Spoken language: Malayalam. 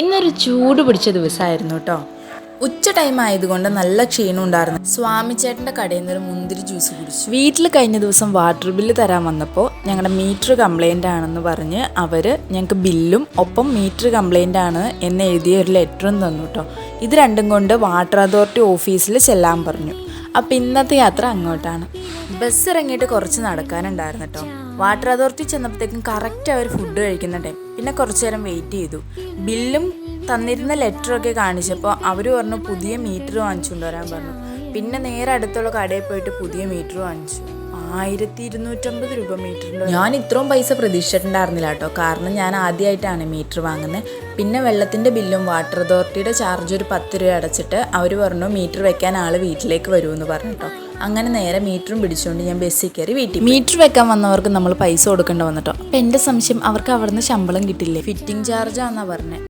ഇന്നൊരു ചൂട് പിടിച്ച ദിവസമായിരുന്നു കേട്ടോ ഉച്ച ടൈം ആയതുകൊണ്ട് നല്ല ക്ഷീണം ഉണ്ടായിരുന്നു. സ്വാമി ചേട്ടന്റെ കടയിൽ നിന്ന് ഒരു മുന്തിരി ജ്യൂസ് കുടിച്ചു. വീട്ടിൽ കഴിഞ്ഞ ദിവസം വാട്ടർ ബില്ല് തരാൻ വന്നപ്പോൾ ഞങ്ങളുടെ മീറ്റർ കംപ്ലൈന്റ് ആണെന്ന് പറഞ്ഞ് അവർ ഞങ്ങൾക്ക് ബില്ലും ഒപ്പം മീറ്റർ കംപ്ലൈന്റ് ആണ് എന്ന് എഴുതിയ ഒരു ലെറ്ററും തന്നു കേട്ടോ ഇത് രണ്ടും കൊണ്ട് വാട്ടർ അതോറിറ്റി ഓഫീസിൽ ചെല്ലാൻ പറഞ്ഞു. അപ്പം ഇന്നത്തെ യാത്ര അങ്ങോട്ടാണ്. ബസ് ഇറങ്ങിയിട്ട് കുറച്ച് നടക്കാനുണ്ടായിരുന്നു കേട്ടോ വാട്ടർ അതോറിറ്റി ചെന്നപ്പോഴത്തേക്കും കറക്റ്റ് അവർ ഫുഡ് കഴിക്കുന്ന ടൈം. പിന്നെ കുറച്ച് നേരം വെയിറ്റ് ചെയ്തു. ബില്ലും തന്നിരുന്ന ലെറ്ററൊക്കെ കാണിച്ചപ്പോൾ അവർ പറഞ്ഞു പുതിയ മീറ്റർ വാങ്ങിച്ചുകൊണ്ട് വരാൻ പറഞ്ഞു. പിന്നെ നേരെ അടുത്തുള്ള കടയിൽ പോയിട്ട് പുതിയ മീറ്റർ വാങ്ങിച്ചു. ആയിരത്തി ഇരുന്നൂറ്റമ്പത് രൂപ മീറ്ററിന്റെ ഞാൻ ഇത്രയും പൈസ പ്രതീക്ഷിച്ചിട്ടുണ്ടായിരുന്നില്ല കേട്ടോ. കാരണം ഞാൻ ആദ്യമായിട്ടാണ് മീറ്റർ വാങ്ങുന്നത് പിന്നെ വെള്ളത്തിന്റെ ബില്ലും വാട്ടർ അതോറിറ്റിയുടെ ചാർജ് ഒരു പത്ത് രൂപ അടച്ചിട്ട് അവർ പറഞ്ഞു മീറ്റർ വെക്കാൻ ആൾ വീട്ടിലേക്ക് വരുമെന്ന് പറഞ്ഞു കേട്ടോ. അങ്ങനെ നേരെ മീറ്ററും പിടിച്ചുകൊണ്ട് ഞാൻ ബസ്സിൽ കയറി വീട്ടിൽ മീറ്റർ വെക്കാൻ വന്നവർക്ക് നമ്മൾ പൈസ കൊടുക്കേണ്ട വന്നിട്ടോ അപ്പം എന്റെ സംശയം അവർക്ക് അവിടുന്ന് ശമ്പളം കിട്ടില്ലേ? ഫിറ്റിംഗ് ചാർജാന്നാ പറഞ്ഞത്